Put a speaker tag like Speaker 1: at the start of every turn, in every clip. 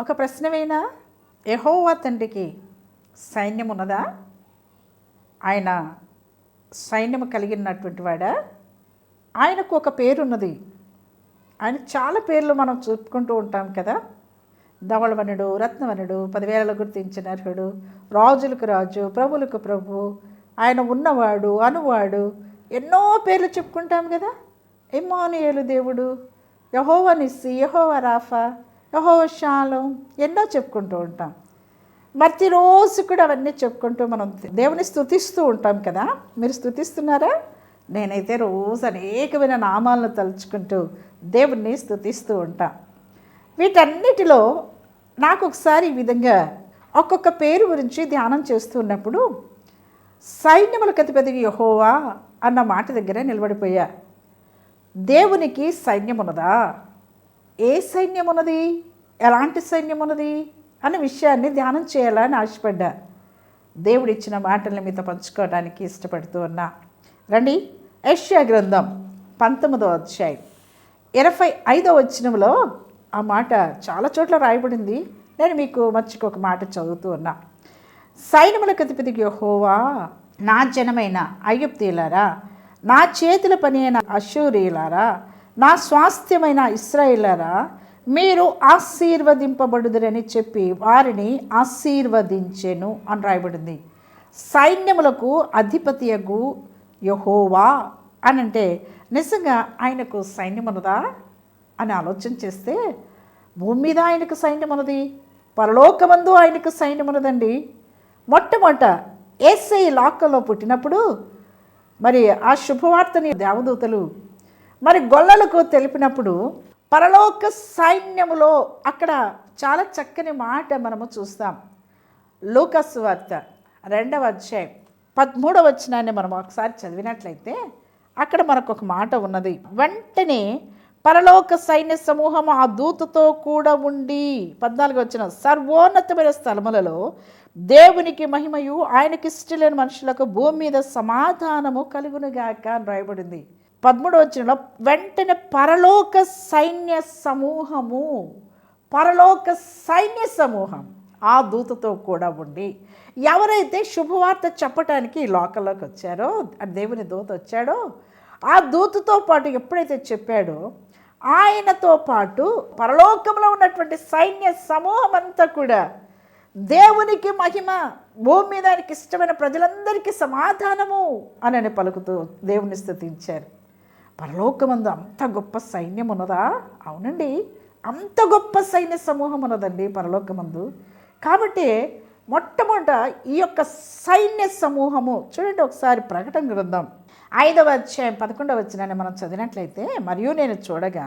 Speaker 1: ఒక ప్రశ్నవేనా? యహోవా తండ్రికి సైన్యం ఉన్నదా ఆయన సైన్యం కలిగినటువంటి వాడా? ఆయనకు ఒక పేరున్నది. ఆయన చాలా పేర్లు మనం చెప్పుకుంటూ ఉంటాం కదా. ధవళవనుడు రత్నవనుడు పదివేలలో గుర్తించిన అర్హుడు రాజులకు రాజు ప్రభులకు ప్రభు ఆయన ఉన్నవాడు అనువాడు ఎన్నో పేర్లు చెప్పుకుంటాం కదా. ఇమ్మానుయేలు దేవుడు యహోవ నిస్సి యహోవ రాఫా యహోవ శాలం ఎన్నో చెప్పుకుంటూ ఉంటాం. ప్రతిరోజు కూడా అవన్నీ చెప్పుకుంటూ మనం దేవుని స్థుతిస్తూ ఉంటాం కదా. మీరు స్థుతిస్తున్నారా నేనైతే రోజు అనేకమైన నామాలను తలుచుకుంటూ దేవుణ్ణి స్థుతిస్తూ ఉంటా. వీటన్నిటిలో నాకు ఒకసారి ఈ విధంగా ఒక్కొక్క పేరు గురించి ధ్యానం చేస్తున్నప్పుడు సైన్యములకు అధిపతి యహోవా అన్న మాట దగ్గర నిలబడిపోయా. దేవునికి సైన్యం ఉన్నదా ఏ సైన్యం ఉన్నది ఎలాంటి సైన్యం ఉన్నది అనే విషయాన్ని ధ్యానం చేయాలని ఆశపడ్డా. దేవుడిచ్చిన మాటల్ని మీతో పంచుకోవడానికి ఇష్టపడుతూ ఉన్నా. రండి యష్యా గ్రంథం పంతొమ్మిదో అధ్యాయం. ఇరవై ఐదో వచ్చినంలో ఆ మాట చాలా చోట్ల రాయబడింది. నేను మీకు మర్చికొక మాట చదువుతూ ఉన్నా. సైన్యములకు అధిపతికి యెహోవా నా జనమైన అయ్యుప్తీలారా నా చేతుల పని అయిన అశూరీలారా నా స్వాస్థ్యమైన ఇస్రాయిలరా మీరు ఆశీర్వదింపబడుదురని చెప్పి వారిని ఆశీర్వదించెను అని రాయబడింది. సైన్యములకు అధిపతియగు యహోవా అని అంటే నిజంగా ఆయనకు సైన్యమునదా అని ఆలోచన చేస్తే భూమి మీద ఆయనకు సైన్యమునది పరలోకమందు ఆయనకు సైన్యం ఉన్నదండి మొట్టమొదట ఏసై లాక్కలో పుట్టినప్పుడు మరి ఆ శుభవార్తని దేవదూతలు మరి గొల్లలకు తెలిపినప్పుడు పరలోక సైన్యములో అక్కడ చాలా చక్కని మాట మనము చూస్తాం. లూకస్ వార్త రెండవ అధ్యాయం పదమూడవ వచ్చినాన్ని మనం ఒకసారి చదివినట్లయితే అక్కడ మనకు ఒక మాట ఉన్నది. వెంటనే పరలోక సైన్య సమూహం ఆ దూతతో కూడా ఉండి పద్నాలుగు వచ్చిన సర్వోన్నతమైన స్థలములలో దేవునికి మహిమయు ఆయనకి ఇష్టలేని మనుషులకు భూమి మీద సమాధానము కలుగునుగాక అని రాయబడింది. పదమూడు వచ్చినలో వెంటనే పరలోక సైన్య సమూహము పరలోక సైన్య సమూహం ఆ దూతతో కూడా ఉండి ఎవరైతే శుభవార్త చెప్పటానికి ఈ లోకంలోకి వచ్చారో ఆ దేవుని దూత వచ్చాడో ఆ దూతతో పాటు ఎప్పుడైతే చెప్పాడో ఆయనతో పాటు పరలోకంలో ఉన్నటువంటి సైన్య సమూహం అంతా కూడా దేవునికి మహిమ భూమి మీద ఆయనకి ఇష్టమైన ప్రజలందరికీ సమాధానము అని పలుకుతూ దేవుని స్థుతించారు. పరలోకమందు అంత గొప్ప సైన్యం ఉన్నదా అవునండి. అంత గొప్ప సైన్య సమూహం ఉన్నదండి పరలోకమందు. కాబట్టి మొట్టమొదట ఈ యొక్క సైన్య సమూహము చూడండి ఒకసారి ప్రకటన గ్రంథం ఐదవ అధ్యాయం పదకొండవ వచ్చినాన్ని మనం చదివినట్లయితే మరియు నేను చూడగా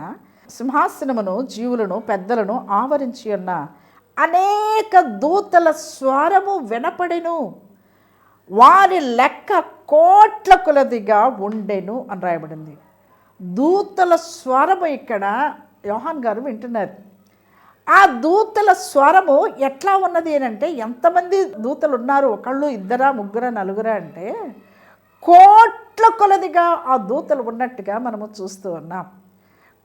Speaker 1: సింహాసనమును జీవులను పెద్దలను ఆవరించి ఉన్న అనేక దూతల స్వరము వినపడెను. వారి లెక్క కోట్ల కొలదిగా ఉండెను అని రాయబడింది. దూతల స్వరము ఇక్కడ యోహాన్ గారు వింటున్నారు. ఆ దూతల స్వరము ఎట్లా ఉన్నది అంటే ఎంతమంది దూతలు ఉన్నారు? ఒకళ్ళు ఇద్దరా ముగ్గురా నలుగురా అంటే కోట్ల కొలదిగా ఆ దూతలు ఉన్నట్టుగా మనము చూస్తూ ఉన్నాం.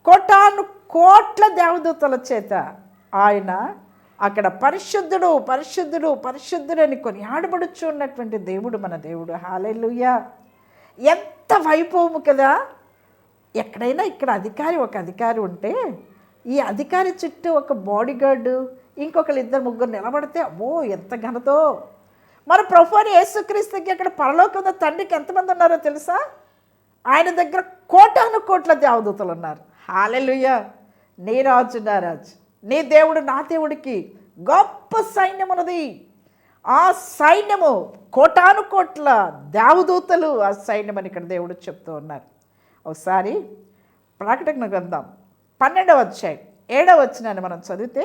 Speaker 1: కోటాను కోట్ల దేవదూతల చేత ఆయన అక్కడ పరిశుద్ధుడు పరిశుద్ధుడు పరిశుద్ధుడు అని కొనియాడబడుచు ఉన్నటువంటి దేవుడు మన దేవుడు. హాలెలుయ్యా ఎంత వైభవము కదా! ఎక్కడైనా ఇక్కడ అధికారి ఒక అధికారి ఉంటే ఈ అధికారి చుట్టూ ఒక బాడీ గార్డు ఇంకొకరు ఇద్దరు ముగ్గురు నిలబడితే అమ్మో ఎంత ఘనతో. మన ప్రభుని యేసుక్రీస్తుకి అక్కడ పరలోకంలో తండ్రికి ఎంతమంది ఉన్నారో తెలుసా? ఆయన దగ్గర కోటాను కోట్ల దేవదూతలు ఉన్నారు. హాలెలుయ్య నీ రాజు నా రాజు. నీ దేవుడు నా దేవుడికి గొప్ప సైన్యం ఉన్నది. ఆ సైన్యము కోటాను కోట్ల దేవదూతలు ఆ సైన్యం అని ఇక్కడ దేవుడు చెప్తూ ఉన్నారు. ఒకసారి ప్రకటన గ్రంథం పన్నెండవ అధ్యాయం ఏడవ వచ్చినాన్ని మనం చదివితే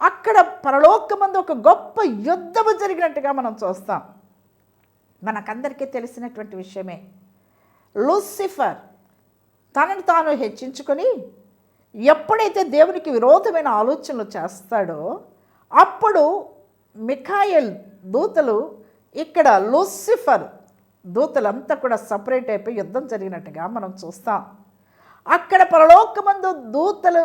Speaker 1: అక్కడ పరలోకమందు ఒక గొప్ప యుద్ధము జరిగినట్టుగా మనం చూస్తాం. మనకందరికీ తెలిసినటువంటి విషయమే. లూసిఫర్ తనను తాను హెచ్చించుకొని ఎప్పుడైతే దేవునికి విరోధమైన ఆలోచనలు చేస్తాడో అప్పుడు మిఖాయల్ దూతలు ఇక్కడ లూసిఫర్ దూతలంతా కూడా సపరేట్ అయిపోయి యుద్ధం జరిగినట్టుగా మనం చూస్తాం. అక్కడ పరలోకమందు దూతలు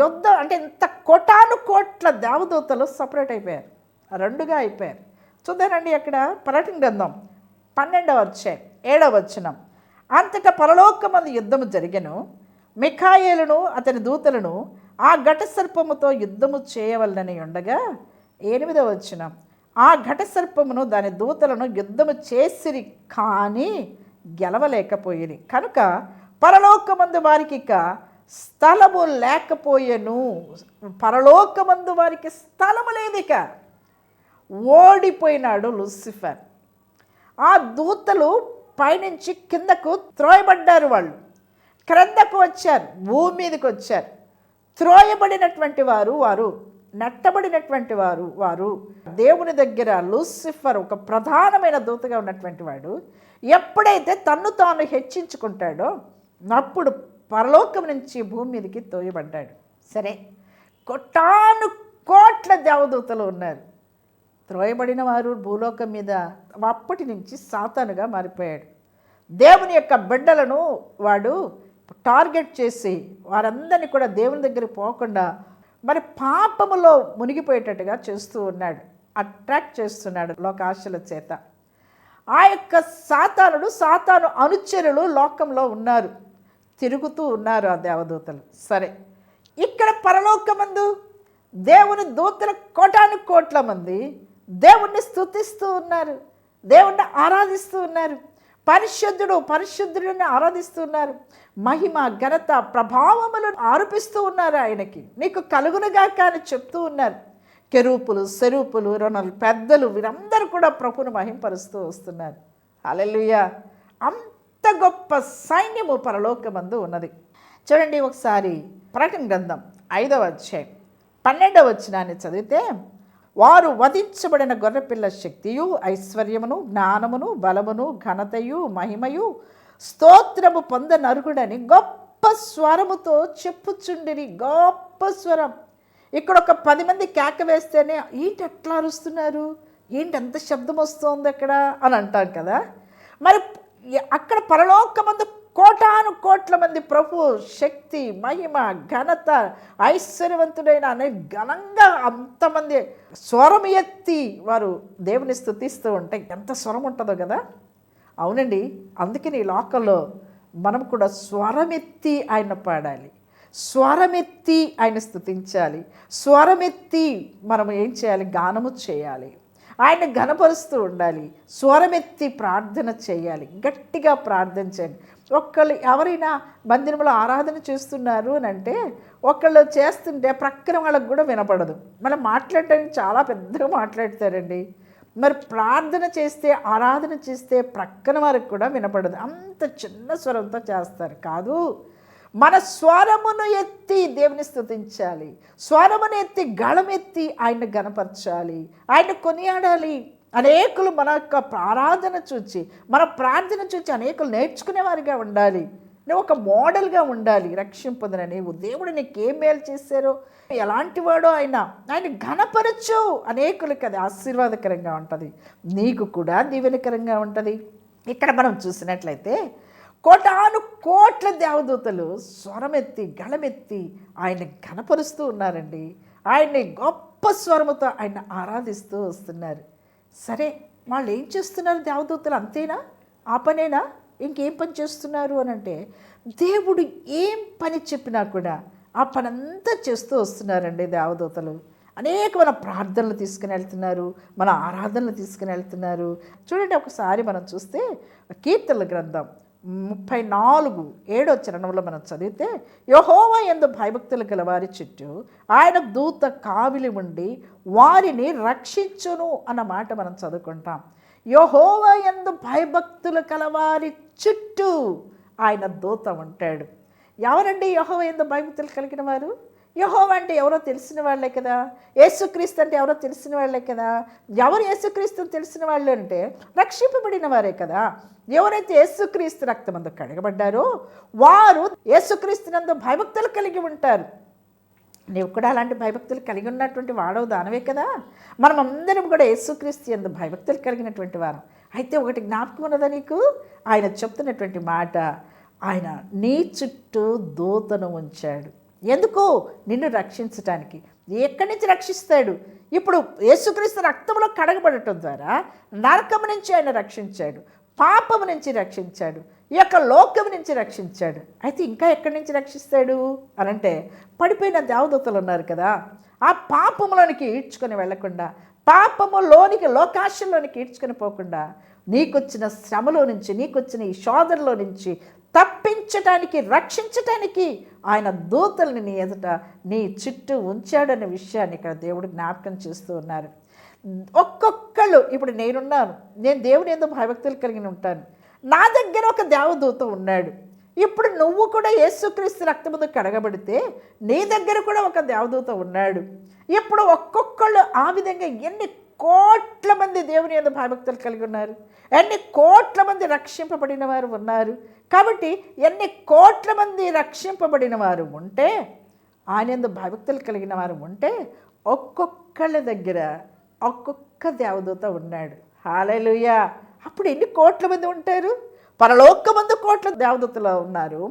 Speaker 1: యుద్ధం అంటే ఇంత కోటాను కోట్ల దేవదూతలు సపరేట్ అయిపోయారు. రెండుగా అయిపోయారు. చూద్దానండి అక్కడ పర్యటన గ్రంథం పన్నెండవ వచ్చే ఏడవ వచ్చినం అంతట పరలోకమందు యుద్ధము జరిగను. మిఖాయేలను అతని దూతలను ఆ ఘట సర్పముతో యుద్ధము చేయవలనని ఉండగా ఎనిమిదవ వచ్చినాం ఆ ఘటసర్పమును దాని దూతలను యుద్ధము చేసిరి కానీ గెలవలేకపోయిరి. కనుక పరలోకమందు వారికి ఇక స్థలము లేకపోయెను. పరలోకమందు వారికి స్థలము లేదు ఇక. ఓడిపోయినాడు లూసిఫర్. ఆ దూతలు పైనుంచి కిందకు త్రోయబడ్డారు వాళ్ళు. క్రిందకు వచ్చారు భూమి మీదకి వచ్చారు. త్రోయబడినటువంటి వారు వారు నెట్టబడినటువంటి వారు వారు దేవుని దగ్గర లూసిఫర్ ఒక ప్రధానమైన దూతగా ఉన్నటువంటి వాడు ఎప్పుడైతే తన్ను తాను హెచ్చించుకుంటాడో అప్పుడు పరలోకం నుంచి భూమి మీదకి తోయబడ్డాడు. సరే కొట్టాను కోట్ల దేవదూతలు ఉన్నారు. త్రోయబడిన వారు భూలోకం మీద అప్పటి నుంచి సాతానుగా మారిపోయాడు. దేవుని యొక్క బిడ్డలను వాడు టార్గెట్ చేసి వారందరినీ కూడా దేవుని దగ్గరికి పోకుండా మరి పాపములో మునిగిపోయేటట్టుగా చేస్తూ ఉన్నాడు. అట్రాక్ట్ చేస్తున్నాడు లోకాశల చేత. ఆ యొక్క సాతానుడు సాతాను అనుచరులు లోకంలో ఉన్నారు. తిరుగుతూ ఉన్నారు ఆ దేవదూతలు. సరే ఇక్కడ పరలోకమందు దేవుని దూతల కోటాను కోట్ల మంది దేవుణ్ణి స్తుతిస్తూ ఉన్నారు. దేవుణ్ణి ఆరాధిస్తూ ఉన్నారు. పరిశుద్ధుడు పరిశుద్ధుడిని ఆరాధిస్తున్నారు. మహిమ ఘనత ప్రభావములను ఆరోపిస్తూ ఉన్నారు ఆయనకి. నీకు కలుగునుగాక కానీ చెప్తూ ఉన్నారు. కెరూపులు సెరూపులు రుణలు పెద్దలు వీరందరూ కూడా ప్రభును మహింపరుస్తూ వస్తున్నారు. అలెలుయ అంత గొప్ప సైన్యము పరలోకమందు ఉన్నది. చూడండి ఒకసారి ప్రకటన గ్రంథం ఐదవ అధ్యాయం. పన్నెండవ వచ్చినాన్ని చదివితే వారు వధించబడిన గొర్రెపిల్ల శక్తియు ఐశ్వర్యమును జ్ఞానమును బలమును ఘనతయు మహిమయు స్తోత్రము పొందనరుగుడని గొప్ప స్వరముతో చెప్పుచుండిని గొప్ప స్వరం. ఇక్కడ ఒక పది మంది కేక వేస్తేనే ఏంటి ఎట్లా అరుస్తున్నారు? ఏంటి ఎంత శబ్దం వస్తుంది అక్కడ? అని అంటాం కదా. మరి అక్కడ పరలోకమందు కోటాను కోట్ల మంది ప్రభు శక్తి మహిమ ఘనత ఐశ్వర్యవంతుడైన అనే ఘనంగా అంతమంది స్వరం ఎత్తి వారు దేవుని స్థుతిస్తూ ఉంటే ఎంత స్వరం ఉంటుందో కదా? అవునండి. అందుకని ఈ లోకంలో మనం కూడా స్వరమెత్తి ఆయన పాడాలి. స్వరమెత్తి ఆయన స్థుతించాలి స్వరమెత్తి మనం ఏం చేయాలి? గానము చేయాలి. ఆయన ఘనపరుస్తూ ఉండాలి. స్వరమెత్తి ప్రార్థన చేయాలి. గట్టిగా ప్రార్థన చేయండి ఒక్కళ్ళు ఎవరైనా మందిరంలో ఆరాధన చేస్తున్నారు అని అంటే ఒకళ్ళు చేస్తుంటే ప్రక్కన వాళ్ళకు కూడా వినపడదు. మనం మాట్లాడటానికి చాలా పెద్దగా మాట్లాడతారండి. మరి ప్రార్థన చేస్తే ఆరాధన చేస్తే ప్రక్కన వారికి కూడా వినపడదు. అంత చిన్న స్వరంతో చేస్తారు. కాదు మన స్వరమును ఎత్తి దేవుని స్థుతించాలి. స్వరమును ఎత్తి గళమెత్తి ఆయన గనపరచాలి ఆయన కొనియాడాలి. అనేకులు మన యొక్క ప్రారాధన చూచి మన ప్రార్థన చూచి అనేకులు నేర్చుకునేవారిగా ఉండాలి. నువ్వు ఒక మోడల్గా ఉండాలి. రక్షింపొందిన నీవు. దేవుడు నీకు ఏం మేలు చేశారో ఎలాంటి వాడో ఆయన ఆయన ఘనపరచు. అనేకులకి అది ఆశీర్వాదకరంగా ఉంటుంది. నీకు కూడా దీవెనకరంగా ఉంటుంది. ఇక్కడ మనం చూసినట్లయితే కోటాను కోట్ల దేవదూతలు స్వరమెత్తి గళమెత్తి ఆయన ఘనపరుస్తూ ఉన్నారండి. ఆయన్ని గొప్ప స్వరముతో ఆయన ఆరాధిస్తూ వస్తున్నారు. సరే వాళ్ళు ఏం చేస్తున్నారు దేవదూతలు? అంతేనా? ఆ పనేనా? ఇంకేం పని చేస్తున్నారు అని అంటే దేవుడు ఏం పని చెప్పినా కూడా ఆ పని అంతా చేస్తూ వస్తున్నారండి దేవదూతలు. అనేక మన ప్రార్థనలు తీసుకుని వెళ్తున్నారు మన ఆరాధనలు తీసుకుని వెళ్తున్నారు. చూడండి ఒకసారి మనం చూస్తే కీర్తనల గ్రంథం. ముప్పై నాలుగు ఏడో చరణంలో మనం చదివితే యహోవా ఎందు భయభక్తులు గల వారి చుట్టూ ఆయన దూత కావిలి ఉండి వారిని రక్షించును అన్న మాట మనం చదువుకుంటాం. యహోవా ఎందు భయభక్తులు కలవారి చుట్టూ ఆయన దూత ఉంటాడు. ఎవరండి యహోవ ఎందు భయభక్తులు కలిగిన వారు? యహోవ అంటే ఎవరో తెలిసిన వాళ్ళే కదా. యేసుక్రీస్తు అంటే ఎవరో తెలిసిన వాళ్ళే కదా. ఎవరు యేసుక్రీస్తుని తెలిసిన వాళ్ళు అంటే రక్షింపబడిన వారే కదా. ఎవరైతే యేసుక్రీస్తు రక్తమందు కడగబడ్డారో వారు యేసుక్రీస్తునందు భయభక్తులు కలిగి ఉంటారు. నీవు కూడా అలాంటి భయభక్తులు కలిగి ఉన్నటువంటి వాడవు దానవే కదా. మనం అందరం కూడా యేసుక్రీస్తు ఎందు భయభక్తులు కలిగినటువంటి వారు. అయితే ఒకటి జ్ఞాపకం ఉన్నదా నీకు? ఆయన చెప్తున్నటువంటి మాట ఆయన నీ చుట్టూ దూతను ఉంచాడు. ఎందుకు నిన్ను రక్షించటానికి? ఎక్కడి నుంచి రక్షిస్తాడు? ఇప్పుడు యేసుక్రీస్తు రక్తంలో కడగబడటం ద్వారా నరకము నుంచి ఆయన రక్షించాడు పాపము నుంచి రక్షించాడు ఈ యొక్క లోకం నుంచి రక్షించాడు. అయితే ఇంకా ఎక్కడి నుంచి రక్షిస్తాడు? అనంటే పడిపోయిన దేవదూతలు ఉన్నారు కదా ఆ పాపములోనికి ఈడ్చుకొని వెళ్ళకుండా పాపములోనికి లోకాశంలోనికి ఈడ్చుకొని పోకుండా నీకొచ్చిన శ్రమలో నుంచి నీకొచ్చిన ఈ శోధనలో నుంచి తప్పించటానికి రక్షించటానికి ఆయన దూతల్ని నీ ఎదుట నీ చుట్టూ ఉంచాడనే విషయాన్ని ఇక్కడ దేవుడు జ్ఞాపకం చేస్తూ ఉన్నారు. ఒక్కొక్కళ్ళు ఇప్పుడు నేనున్నాను నేను దేవుని ఎందుకు భయభక్తులు కలిగి ఉంటాను. నా దగ్గర ఒక దేవదూత ఉన్నాడు. ఇప్పుడు నువ్వు కూడా యేసుక్రీస్తు రక్తముందు కడగబడితే నీ దగ్గర కూడా ఒక దేవదూత ఉన్నాడు. ఇప్పుడు ఒక్కొక్కళ్ళు ఆ విధంగా ఎన్ని కోట్ల మంది దేవుని యొక్క భయభక్తులు కలిగి ఉన్నారు. ఎన్ని కోట్ల మంది రక్షింపబడిన వారు ఉన్నారు. కాబట్టి ఎన్ని కోట్ల మంది రక్షింపబడిన వారు ఉంటే ఆయన భయభక్తులు కలిగిన వారు ఉంటే ఒక్కొక్కళ్ళ దగ్గర ఒక్కొక్క దేవదూత ఉన్నాడు. హాలలుయ! అప్పుడు ఎన్ని కోట్ల మంది ఉంటారు? పరలోకమందు కోట్ల దేవదూతలు ఉన్నారు.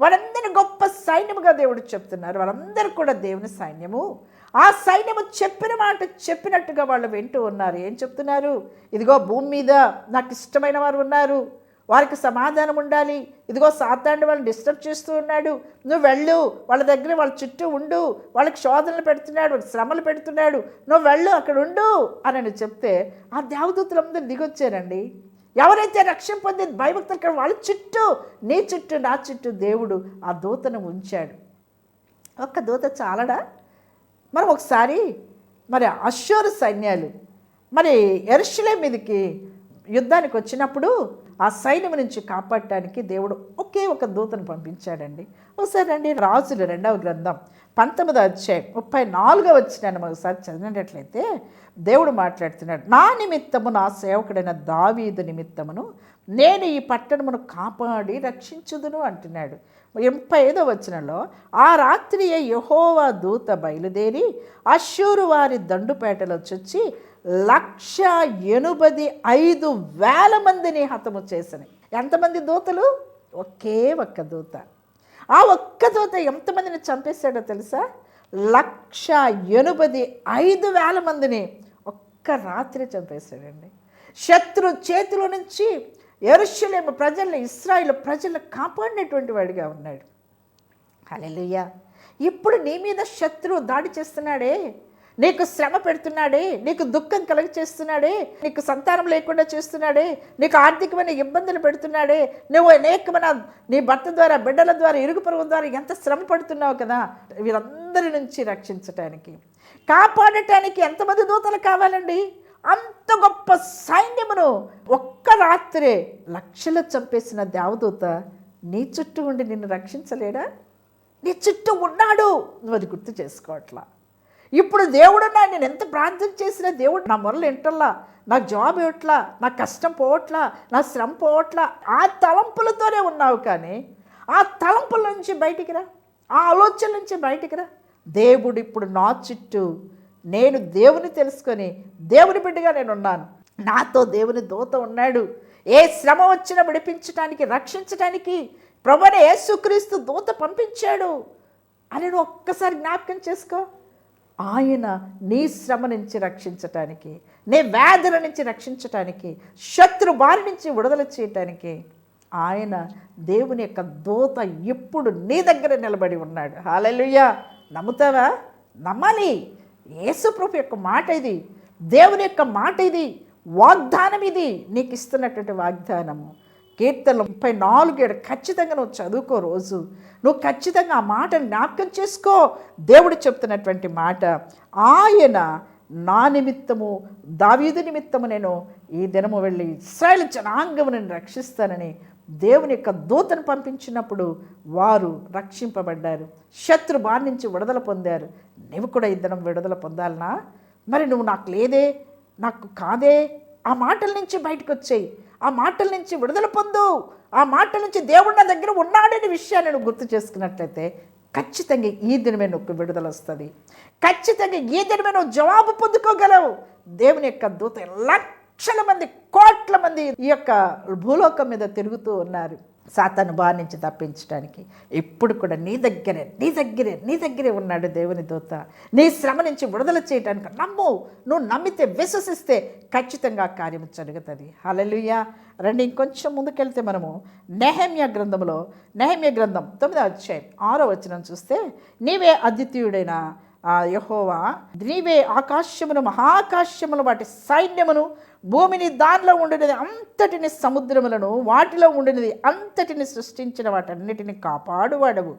Speaker 1: వారందరిని గొప్ప సైన్యముగా దేవుడు చెప్తున్నారు. వారందరూ కూడా దేవుని సైన్యము. ఆ సైన్యము చెప్పిన మాట చెప్పినట్టుగా వాళ్ళు వింటూ ఉన్నారు. ఏం చెప్తున్నారు? ఇదిగో భూమి మీద నాకు ఇష్టమైన వారు ఉన్నారు. వారికి సమాధానం ఉండాలి. ఇదిగో సాతాండి వాళ్ళని డిస్టర్బ్ చేస్తూ ఉన్నాడు. నువ్వు వెళ్ళు. వాళ్ళ దగ్గర వాళ్ళ చుట్టూ ఉండు. వాళ్ళకి శోధనలు పెడుతున్నాడు. శ్రమలు పెడుతున్నాడు. నువ్వు వెళ్ళు అక్కడ ఉండు అని చెప్తే ఆ దేవదూతలందరూ దిగొచ్చారండి. ఎవరైతే రక్షణ పొంది భయభక్తులు వాళ్ళ చుట్టూ నీ చుట్టూ నా చుట్టూ దేవుడు ఆ దూతను ఉంచాడు. ఒక్క దూత చాలడా? మనం ఒకసారి మరి అశ్వరు సైన్యాలు మరి ఎరుషులే మీదకి యుద్ధానికి వచ్చినప్పుడు ఆ సైన్యం నుంచి కాపాడటానికి దేవుడు ఒకే ఒక దూతను పంపించాడండి. ఒకసారి అండి రాజులు రెండవ గ్రంథం. పంతొమ్మిదో అధ్యాయం ముప్పై నాలుగో వచ్చినాను ఒకసారి చదివినట్లయితే దేవుడు మాట్లాడుతున్నాడు నా నిమిత్తము నా సేవకుడైన దావీదు నిమిత్తమును నేను ఈ పట్టణమును కాపాడి రక్షించుదును అంటున్నాడు. ముప్పై ఐదో వచనంలో ఆ రాత్రియే యహోవా దూత బయలుదేరి అశ్షూరు వారి దండుపేటలో చొచ్చి లక్ష ఎనుబది ఐదు వేల మందిని హతము చేసినాయి ఎంతమంది దూతలు? ఒకే ఒక్క దూత. ఆ ఒక్క దూత ఎంతమందిని చంపేశాడో తెలుసా? లక్ష ఎనభై ఐదు వేల మందిని ఒక్క రాత్రి చంపేశాడండి. శత్రు చేతిలో నుంచి ఎరుషులేమ ప్రజల్ని ఇస్రాయిల్ ప్రజలు కాపాడినటువంటి వాడిగా ఉన్నాడు. హల్లెలూయా! ఇప్పుడు నీ మీద శత్రువు దాడి చేస్తున్నాడే. నీకు శ్రమ పెడుతున్నాడే నీకు దుఃఖం కలుగ చేస్తున్నాడే నీకు సంతానం లేకుండా చేస్తున్నాడే నీకు ఆర్థికమైన ఇబ్బందులు పెడుతున్నాడే నువ్వు అనేకమైన నీ భర్త ద్వారా బిడ్డల ద్వారా ఇరుగు పొరుగు ద్వారా ఎంత శ్రమ పడుతున్నావు కదా వీరందరి నుంచి రక్షించటానికి కాపాడటానికి ఎంతమంది దూతలు కావాలండి? అంత గొప్ప సైన్యమును ఒక్క రాత్రే లక్షలు చంపేసిన దేవదూత నీ చుట్టూ ఉండి నిన్ను రక్షించలేడా? నీ చుట్టూ ఉన్నాడు నువ్వు అది గుర్తు చేసుకోవట్లా. ఇప్పుడు దేవుడు నా నేను ఎంత ప్రార్థన చేసినా దేవుడు నా మొరలు ఎంటల్లా నాకు జాబ్ ఇవ్వట్లా? నా కష్టం పోవట్లా? నా శ్రమ పోవట్లా? ఆ తలంపులతోనే ఉన్నావు కానీ ఆ తలంపుల నుంచి బయటికి రా. ఆ ఆలోచన నుంచి బయటికి రా. దేవుడు ఇప్పుడు నా చుట్టూ నేను దేవుని తెలుసుకొని దేవుని బిడ్డగా నేను ఉన్నాను. నాతో దేవుని దూత ఉన్నాడు. ఏ శ్రమ వచ్చినా విడిపించడానికి రక్షించడానికి ప్రభుని యేసుక్రీస్తు దూత పంపించాడు. అని నువ్వు ఒక్కసారి జ్ఞాపకం చేసుకో. ఆయన నీ శ్రమ నుంచి రక్షించటానికి నీ వ్యాధుల నుంచి రక్షించటానికి శత్రు బారి నుంచి విడుదల చేయటానికి ఆయన దేవుని యొక్క దూత ఎప్పుడు నీ దగ్గర నిలబడి ఉన్నాడు. హాలెలుయ్యా నమ్ముతావా? నమ్మాలి. యేసుప్రభు యొక్క మాట ఇది. దేవుని యొక్క మాట ఇది. వాగ్దానం ఇది. నీకు ఇస్తున్నటువంటి వాగ్దానము. కీర్తనలు ముప్పై నాలుగు ఏడు ఖచ్చితంగా నువ్వు చదువుకో రోజు. నువ్వు ఖచ్చితంగా ఆ మాట జ్ఞాపకం చేసుకో. దేవుడు చెప్తున్నటువంటి మాట ఆయన నా నిమిత్తము దావీదు నిమిత్తము నేను ఈ దినము వెళ్ళి ఇస్రాయల్ జనాంగము నేను రక్షిస్తానని దేవుని యొక్క దూతను పంపించినప్పుడు వారు రక్షింపబడ్డారు. శత్రు బారి నుంచి విడుదల పొందారు. నువ్వు కూడా ఈ దినం విడుదల పొందాలనా? మరి నువ్వు నాకు లేదే నాకు కాదే? ఆ మాటల నుంచి బయటకు వచ్చాయి. ఆ మాటల నుంచి విడుదల పొందు. ఆ మాటల నుంచి దేవుడు నా దగ్గర ఉన్నాడనే విషయాన్ని నువ్వు గుర్తు చేసుకున్నట్లయితే ఖచ్చితంగా ఈ దినమే నువ్వు విడుదల వస్తుంది. ఖచ్చితంగా ఈ దినమే నువ్వు జవాబు పొందుకోగలవు. దేవుని యొక్క దూత లక్షల మంది కోట్ల మంది ఈ యొక్క భూలోకం మీద తిరుగుతూ ఉన్నారు. సాతాను బారి నుంచి తప్పించడానికి. ఎప్పుడు కూడా నీ దగ్గరే నీ దగ్గరే నీ దగ్గరే ఉన్నాడు దేవుని దూత. నీ శ్రమ నుంచి విడుదల చేయడానికి నమ్ము. నువ్వు నమ్మితే విశ్వసిస్తే ఖచ్చితంగా కార్యం జరుగుతుంది. హలలుయ రండి ఇంకొంచెం ముందుకెళ్తే మనము నెహమ్య గ్రంథంలో నెహమ్య గ్రంథం తొమ్మిదో అధ్యాయం ఆరో వచనం చూస్తే నీవే అద్వితీయుడైన ఆ యహోవా నీవే ఆకాశమును మహాకాశమును వాటి సైన్యమును భూమిని దానిలో ఉండినది అంతటిని సముద్రములను వాటిలో ఉండినది అంతటిని సృష్టించిన వాటన్నిటిని కాపాడువాడవు.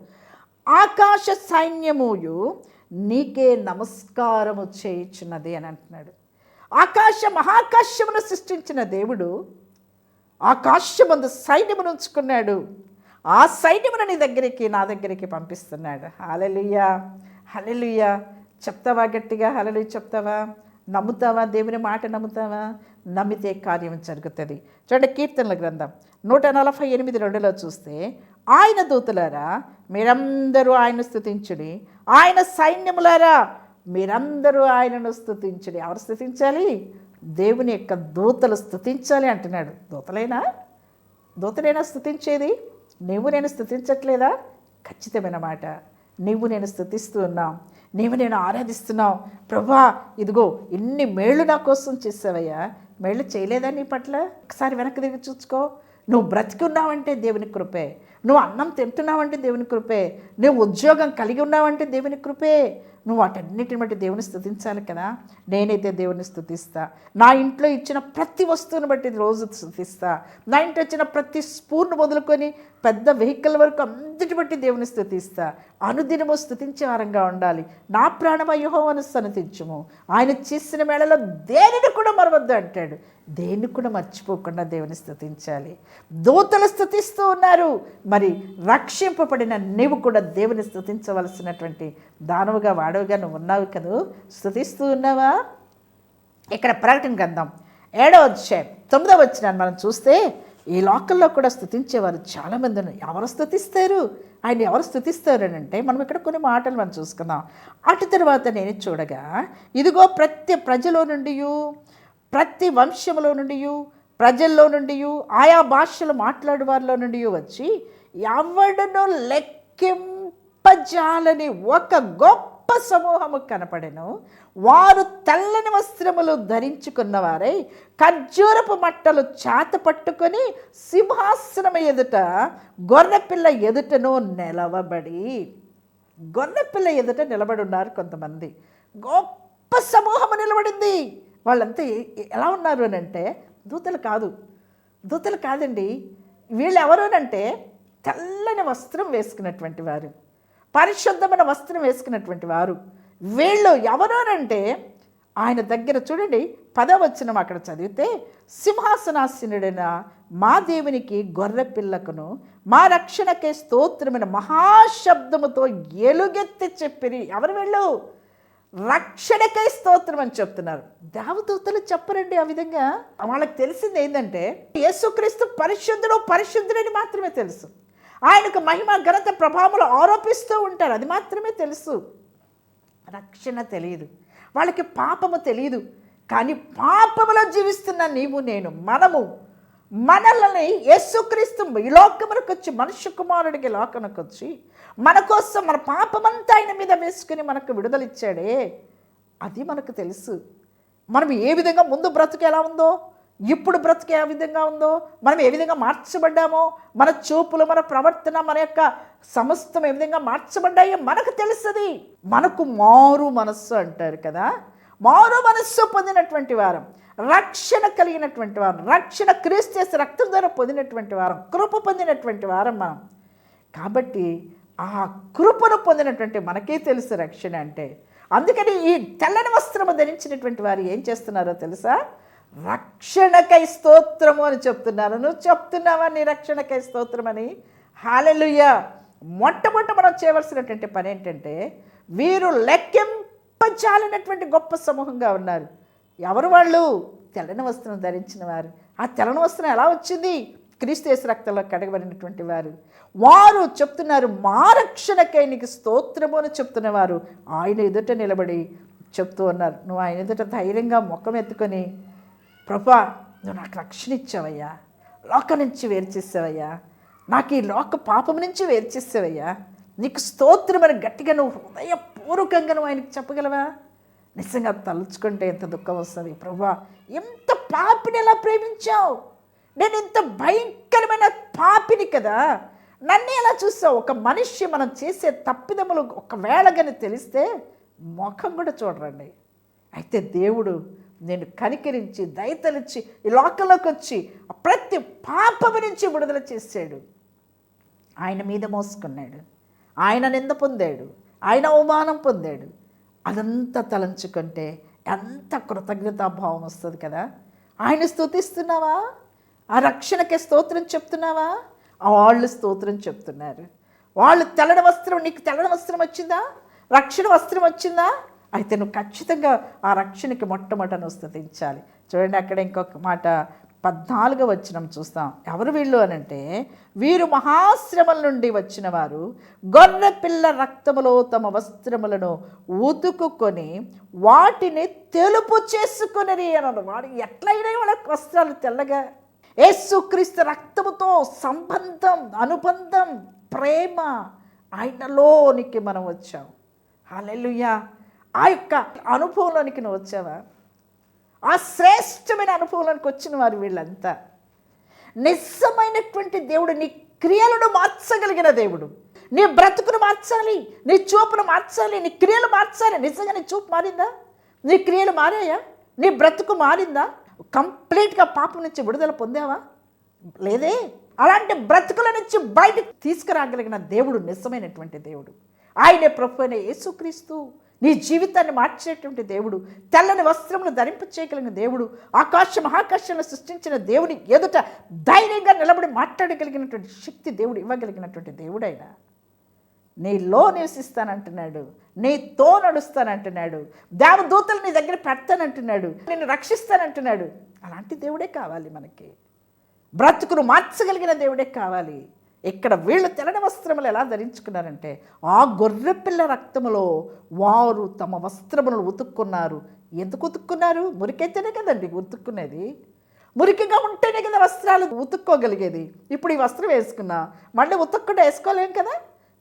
Speaker 1: ఆకాశ సైన్యముయు నీకే నమస్కారము చేయుచున్నది అని అంటున్నాడు. ఆకాశ మహాకాశమును సృష్టించిన దేవుడు ఆకాశమందు సైన్యమును ఉంచుకున్నాడు. ఆ సైన్యమును నీ దగ్గరికి నా దగ్గరికి పంపిస్తున్నాడు. హలలుయ్యా హలలుయ్యా చెప్తావా గట్టిగా? హలలు చెప్తావా? నమ్ముతావా? దేవుని మాట నమ్ముతావా? నమ్మితే కార్యం జరుగుతుంది. చూడండి కీర్తనల గ్రంథం. నూట నలభై ఎనిమిది రెండులో చూస్తే ఆయన దూతలారా మీరందరూ ఆయన స్థుతించుడి ఆయన సైన్యములారా మీరందరూ ఆయనను స్థుతించుడి ఎవరు స్థుతించాలి దేవుని యొక్క దూతలు స్థుతించాలి అంటున్నాడు. దూతలేనా? దూతలేనా స్థుతించేది నువ్వు నేను స్థుతించట్లేదా ఖచ్చితమైన మాట. నువ్వు నేను స్థుతిస్తూ ఉన్నాం. నీవు నేను ఆరాధిస్తున్నావు. ప్రభా ఇదిగో ఇన్ని మేళ్ళు నా కోసం చేసావయ్యా. మేళ్ళు చేయలేదా నీ పట్ల? ఒకసారి వెనక్కి దిగి చూసుకో. నువ్వు బ్రతికి ఉన్నావంటే దేవుని కృపే. నువ్వు అన్నం తింటున్నావంటే దేవుని కృపే. నువ్వు ఉద్యోగం కలిగి ఉన్నావంటే దేవుని కృపే. నువ్వు వాటన్నిటిని బట్టి దేవుని స్థుతించాలి కదా. నేనైతే దేవుని స్థుతిస్తా. నా ఇంట్లో ఇచ్చిన ప్రతి వస్తువుని బట్టి రోజు స్థుతిస్తా. నా ఇంట్లో ఇచ్చిన ప్రతి స్పూన్ మొదలుకొని పెద్ద వెహికల్ వరకు అంతటి బట్టి దేవుని స్థుతిస్తా. అనుదినము స్థుతించే వారంగా ఉండాలి. నా ప్రాణమ యుహోవను సన్నతించుము ఆయన చేసిన మేళలో దేనిని కూడా మరవద్దు అంటాడు. దేన్ని కూడా మర్చిపోకుండా దేవుని స్థుతించాలి. దూతలు స్థుతిస్తూ ఉన్నారు. మరి రక్షింపబడిన నీవు కూడా దేవుని స్థుతించవలసినటువంటి దానవుగా వాడవుగా నువ్వు ఉన్నావు కదూ? స్థుతిస్తూ ఉన్నావా? ఇక్కడ ప్రకటన గ్రంథం ఏడవ అధ్యాయం తొమ్మిదవ వచ్చినాన్ని మనం చూస్తే ఈ లోకల్లో కూడా స్థుతించేవారు చాలామంది ఎవరు స్థుతిస్తారు? ఆయన ఎవరు స్థుతిస్తారు అని అంటే మనం ఇక్కడ కొన్ని మాటలు మనం చూసుకుందాం. అటు తర్వాత నేను చూడగా ఇదిగో ప్రతి ప్రజలో నుండి ప్రతి వంశములో నుండి ప్రజల్లో నుండి ఆయా భాషలు మాట్లాడే వారిలో నుండి వచ్చి ఎవడను లెక్కింపజాలని ఒక గొప్ప సమూహము కనపడెను. వారు తెల్లని వస్త్రములు ధరించుకున్నవారై ఖర్జూరపు మట్టలు చేత పట్టుకొని సింహాసనం ఎదుట గొర్రెపిల్ల ఎదుటను నిలవబడి గొర్రెపిల్ల ఎదుట నిలబడి ఉన్నారు కొంతమంది. గొప్ప సమూహము నిలబడింది. వాళ్ళంతా ఎలా ఉన్నారు అని అంటే దూతలు కాదు. దూతలు కాదండి. వీళ్ళు ఎవరు అంటే తెల్లని వస్త్రం వేసుకున్నటువంటి వారు. పరిశుద్ధమైన వస్త్రం వేసుకున్నటువంటి వారు. వీళ్ళు ఎవరోనంటే ఆయన దగ్గర చూడండి పదవచనం అక్కడ చదివితే సింహాసనాసీనుడైన మా దేవునికి గొర్రె పిల్లకును మా రక్షణకే స్తోత్రమైన మహాశబ్దముతో ఎలుగెత్తి చెప్పిరి. ఎవరు వెళ్ళు? రక్షణకై స్తోత్రం అని చెప్తున్నారు. దేవదూతలు చెప్పరండి ఆ విధంగా. వాళ్ళకి తెలిసింది ఏంటంటే యేసుక్రీస్తు పరిశుద్ధుడు పరిశుద్ధుడని మాత్రమే తెలుసు. ఆయనకు మహిమ ఘనత ప్రభావములు ఆరోపిస్తూ ఉంటారు. అది మాత్రమే తెలుసు. రక్షణ తెలియదు. వాళ్ళకి పాపము తెలియదు. కానీ పాపములో జీవిస్తున్న నీవు నేను మనము మనల్ని యేసుక్రీస్తు ఈ లోకమునకు వచ్చి మనుష్య కుమారుడికి లోకమునకు వచ్చి మన కోసం మన పాపమంతా ఆయన మీద వేసుకుని మనకు విడుదలిచ్చాడే. అది మనకు తెలుసు. మనం ఏ విధంగా ముందు బ్రతుకు ఎలా ఉందో ఇప్పుడు బ్రతుకు ఏ విధంగా ఉందో మనం ఏ విధంగా మార్చబడ్డామో మన చూపులు మన ప్రవర్తన మన యొక్క సమస్తం ఏ విధంగా మార్చబడ్డాయో మనకు తెలుస్తుంది మనకు మారు మనస్సు అంటారు కదా. మారు మనస్సు పొందినటువంటి వారం. రక్షణ కలిగినటువంటి వారం రక్షణ క్రీస్తు రక్తం ద్వారా పొందినటువంటి వారం కృప పొందినటువంటి వారం మనం. కాబట్టి ఆ కృపను పొందినటువంటి మనకే తెలుసు రక్షణ అంటే. అందుకని ఈ తెల్లని వస్త్రము ధరించినటువంటి వారు ఏం చేస్తున్నారో తెలుసా? రక్షణకై స్తోత్రము అని చెప్తున్నారు. నువ్వు చెప్తున్నావా నీ రక్షణకై స్తోత్రం అని హాలెలుయ్య మొట్టమొదట మనం చేయవలసినటువంటి పని ఏంటంటే వీరు లెక్కింపజాలినటువంటి గొప్ప సమూహంగా ఉన్నారు. ఎవరు వాళ్ళు? తెల్లని వస్త్రం ధరించిన వారు. ఆ తెల్లని వస్త్రం ఎలా వచ్చింది? క్రీస్తు రక్తంలో కడగబడినటువంటి వారు. వారు చెప్తున్నారు మా రక్షణకై నీకు స్తోత్రము అని చెప్తున్నవారు. ఆయన ఎదుట నిలబడి చెప్తూ ఉన్నారు నువ్వు ఆయన ఎదుట ధైర్యంగా ముఖం ఎత్తుకొని ప్రభా నువ్వు నాకు రక్షణ ఇచ్చావయ్యా. లోక నుంచి వేరు చేసావయ్యా. నాకు ఈ లోక పాపం నుంచి వేర్చేసేవయ్యా నీకు స్తోత్రమని గట్టిగా నువ్వు హృదయపూర్వకంగా నువ్వు ఆయనకి చెప్పగలవా? నిజంగా తలుచుకుంటే ఎంత దుఃఖం వస్తుంది? ప్రభా ఎంత పాపిని ఎలా ప్రేమించావు? నేను ఇంత భయంకరమైన పాపిని కదా. నన్ను ఎలా చూసావు ఒక మనిషి మనం చేసే తప్పిదములు ఒకవేళ కానీ తెలిస్తే ముఖం కూడా చూడరండి. అయితే దేవుడు నేను కనికరించి దయతలిచ్చి ఈ లోకంలోకి వచ్చి ప్రతి పాపము నుంచి విడుదల చేశాడు. ఆయన మీద మోసుకున్నాడు. ఆయన నింద పొందాడు. ఆయన అవమానం పొందాడు. అదంతా తలంచుకుంటే ఎంత కృతజ్ఞతాభావం వస్తుంది కదా? ఆయన స్తుతిస్తున్నావా? ఆ రక్షణకే స్తోత్రం చెప్తున్నావా? ఆ వాళ్ళు స్తోత్రం చెప్తున్నారు. వాళ్ళు తెల్లని వస్త్రం నీకు తెల్లని వస్త్రం వచ్చిందా? రక్షణ వస్త్రం వచ్చిందా? అయితే నువ్వు ఖచ్చితంగా ఆ రక్షణకి మొట్టమొదట నువ్వు చూడండి అక్కడ ఇంకొక మాట పద్నాలుగవ వచనం చూస్తాం. ఎవరు వీళ్ళు అని అంటే వీరు మహాశ్రమల నుండి వచ్చిన వారు గొర్రె పిల్ల రక్తములో తమ వస్త్రములను ఉతుకుని వాటిని తెలుపు చేసుకుని అన్నారు. వాడు ఎట్లయినా వాళ్ళ వస్త్రాలు తెల్లగా యేసుక్రీస్తు రక్తముతో సంబంధం అనుబంధం ప్రేమ ఆయనలోనికి మనం వచ్చాం. హల్లెలూయా. ఆ యొక్క అనుభవంలోనికి నువ్వు వచ్చావా? ఆ శ్రేష్టమైన అనుభవంలోనికి వచ్చిన వారు వీళ్ళంతా. నిజమైనటువంటి దేవుడు నీ క్రియలను మార్చగలిగిన దేవుడు. నీ బ్రతుకును మార్చాలి నీ చూపును మార్చాలి నీ క్రియలు మార్చాలి. నిజంగా నీ చూపు మారిందా? నీ క్రియలు మారాయా? నీ బ్రతుకు మారిందా? కంప్లీట్గా పాపం నుంచి విడుదల పొందావా? లేదే. అలాంటి బ్రతుకుల నుంచి బయటకు తీసుకురాగలిగిన దేవుడు నిజమైనటువంటి దేవుడు. ఆయనే ప్రభు అయిన యేసుక్రీస్తు. నీ జీవితాన్ని మార్చేటువంటి దేవుడు తెల్లని వస్త్రములు ధరింప చేయగలిగిన దేవుడు ఆకాశ మహాకాశాలను సృష్టించిన దేవుని ఎదుట ధైర్యంగా నిలబడి మాట్లాడగలిగినటువంటి శక్తి దేవుడు ఇవ్వగలిగినటువంటి దేవుడైనా. నీలో నివసిస్తానంటున్నాడు నీతో నడుస్తానంటున్నాడు దేవదూతలు నీ దగ్గర పెడతానంటున్నాడు నేను రక్షిస్తానంటున్నాడు. అలాంటి దేవుడే కావాలి మనకి. బ్రతుకును మార్చగలిగిన దేవుడే కావాలి. ఇక్కడ వీళ్ళు తెల్లని వస్త్రములు ఎలా ధరించుకున్నారంటే ఆ గొర్రెపిల్ల రక్తములో వారు తమ వస్త్రములను ఉతుక్కున్నారు. ఎందుకు ఉతుక్కున్నారు? మురికైతేనే కదండి ఉతుక్కునేది. మురికిగా ఉంటేనే కదా వస్త్రాలు ఉతుక్కోగలిగేది. ఇప్పుడు ఈ వస్త్రం వేసుకున్నా మళ్ళీ ఉతుక్కుంటే వేసుకోలేం కదా?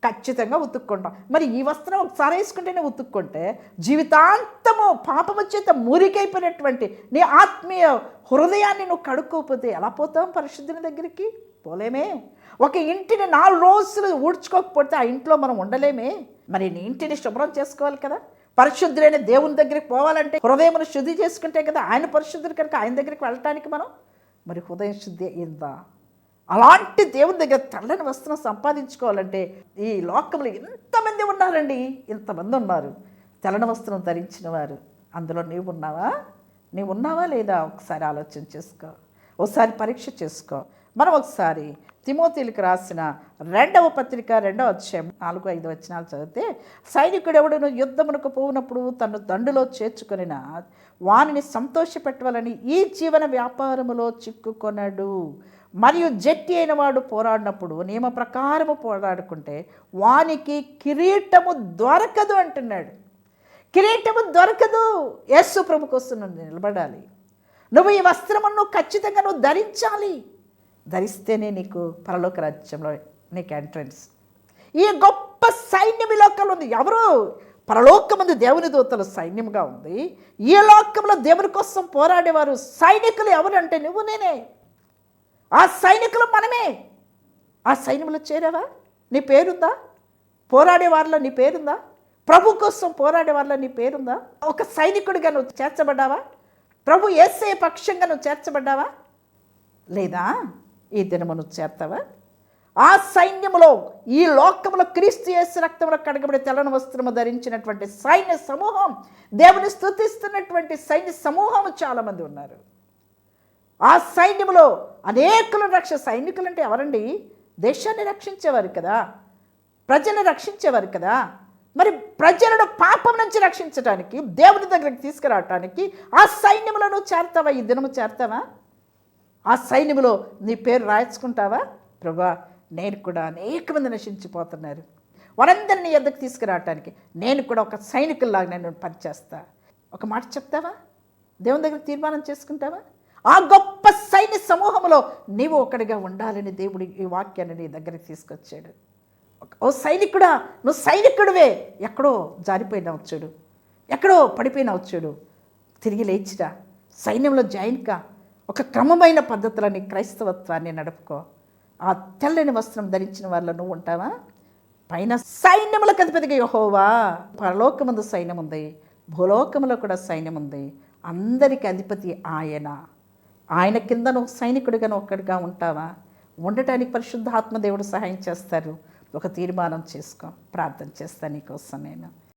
Speaker 1: ఖచ్చితంగా ఉతుక్కుంటాం. మరి ఈ వస్త్రం ఒకసారి వేసుకుంటేనే ఉతుక్కుంటే జీవితాంతము పాపము చేత మురికైపోయినటువంటి నీ ఆత్మీయ హృదయాన్ని నువ్వు కడుక్కోకపోతే ఎలా పోతాం పరిశుద్ధుని దగ్గరికి? పోలేమే. ఒక ఇంటిని నాలుగు రోజులు ఊడ్చుకోకపోతే ఆ ఇంట్లో మనం ఉండలేమే. మరి నీ ఇంటిని శుభ్రం చేసుకోవాలి కదా. పరిశుద్ధులైన దేవుని దగ్గరికి పోవాలంటే హృదయమును శుద్ధి చేసుకుంటే కదా ఆయన పరిశుద్ధుడు కనుక ఆయన దగ్గరికి వెళ్ళటానికి మనం? మరి హృదయం శుద్ధి అయిందా అలాంటి దేవుని దగ్గర తెల్లని వస్త్రం సంపాదించుకోవాలంటే ఈ లోకంలో ఎంతమంది ఉన్నారండి. ఇంతమంది ఉన్నారు. తెల్లని వస్త్రం ధరించిన వారు. అందులో నీవు ఉన్నావా? నీవు ఉన్నావా లేదా? ఒకసారి ఆలోచన చేసుకో. ఒకసారి పరీక్ష చేసుకో. మనం ఒకసారి తిమోతీలకు రాసిన రెండవ పత్రిక రెండవ అధ్యాయం నాలుగు ఐదు వచనాలు చదివితే సైనికుడెవడను యుద్ధమునకు పోవునప్పుడు తను దండులో చేర్చుకొనిన వానిని సంతోషపెట్టవాలని ఈ జీవన వ్యాపారములో చిక్కుకొనడు. మరియు జట్టి అయిన వాడు పోరాడినప్పుడు నియమ ప్రకారము పోరాడుకుంటే వానికి కిరీటము దొరకదు అంటున్నాడు. కిరీటము దొరకదు. యేసు ప్రభు కోసం నిలబడాలి. నువ్వు ఈ వస్త్రమును ఖచ్చితంగా నువ్వు ధరించాలి. ధరిస్తేనే నీకు పరలోక రాజ్యంలో నీకు ఎంట్రన్స్ ఈ గొప్ప సైన్యం ఈ లోకంలో ఉంది. ఎవరు? పరలోకమంది దేవుని దూతలు సైన్యంగా ఉంది. ఈ లోకంలో దేవుని కోసం పోరాడేవారు సైనికులు ఎవరు అంటే నువ్వు నేనే. ఆ సైనికులు మనమే. ఆ సైన్యంలో చేరావా? నీ పేరుందా? పోరాడే వారిలో నీ పేరుందా? ప్రభు కోసం పోరాడే వారిలో నీ పేరుందా? ఒక సైనికుడిగా నువ్వు చేర్చబడ్డావా? ప్రభు ఏసే పక్షంగా నువ్వు చేర్చబడ్డావా? లేదా? ఈ దినమును చేర్తవా చేర్తావా ఆ సైన్యములో ఈ లోకములో క్రీస్తు యేసు రక్తంలో కడగబడి తెల్లని వస్త్రము ధరించినటువంటి సైన్య సమూహం దేవుని స్తుతిస్తున్నటువంటి సైన్య సమూహం చాలామంది ఉన్నారు. ఆ సైన్యములో అనేకులు రక్ష సైనికులు అంటే ఎవరండి? దేశాన్ని రక్షించేవారు కదా ప్రజలను రక్షించేవారు కదా. మరి ప్రజలను పాపం నుంచి రక్షించడానికి దేవుని దగ్గరికి తీసుకురావటానికి ఆ సైన్యములను నువ్వు చేరతావా ఈ దినము చేరతావా ఆ సైన్యములో నీ పేరు రాయించుకుంటావా? ప్రభా నేను కూడా అనేక మంది నశించిపోతున్నారు. వారందరినీ ఎద్దకు తీసుకురావటానికి నేను కూడా ఒక సైనికుల్లాగా నేను పనిచేస్తా. ఒక మాట చెప్తావా? దేవుని దగ్గర తీర్మానం చేసుకుంటావా? ఆ గొప్ప సైన్య సమూహంలో నీవు ఒకడిగా ఉండాలని దేవుడు ఈ వాక్యాన్ని నీ దగ్గరికి తీసుకొచ్చాడు. ఓ సైనికుడా నువ్వు సైనికుడివే. ఎక్కడో జారిపోయినావు చూడు. ఎక్కడో పడిపోయినావు చూడు. తిరిగి లేచిరా. సైన్యంలో జాయిన్ కా. ఒక క్రమమైన పద్ధతులని క్రైస్తవత్వాన్ని నడుపుకో. ఆ తెల్లని వస్త్రం ధరించిన వాళ్ళ నువ్వు ఉంటావా? పైన సైన్యములకు అధిపతిగా యహోవా. పరలోకముందు సైన్యం ఉంది భూలోకములో కూడా సైన్యం ఉంది అందరికి అధిపతి ఆయన. ఆయన కింద నువ్వు సైనికుడిగా ఒక్కడిగా ఉంటావా? ఉండటానికి పరిశుద్ధ ఆత్మదేవుడు సహాయం చేస్తారు. ఒక తీర్మానం చేసుకో. ప్రార్థన చేస్తాను నీకోసం నేను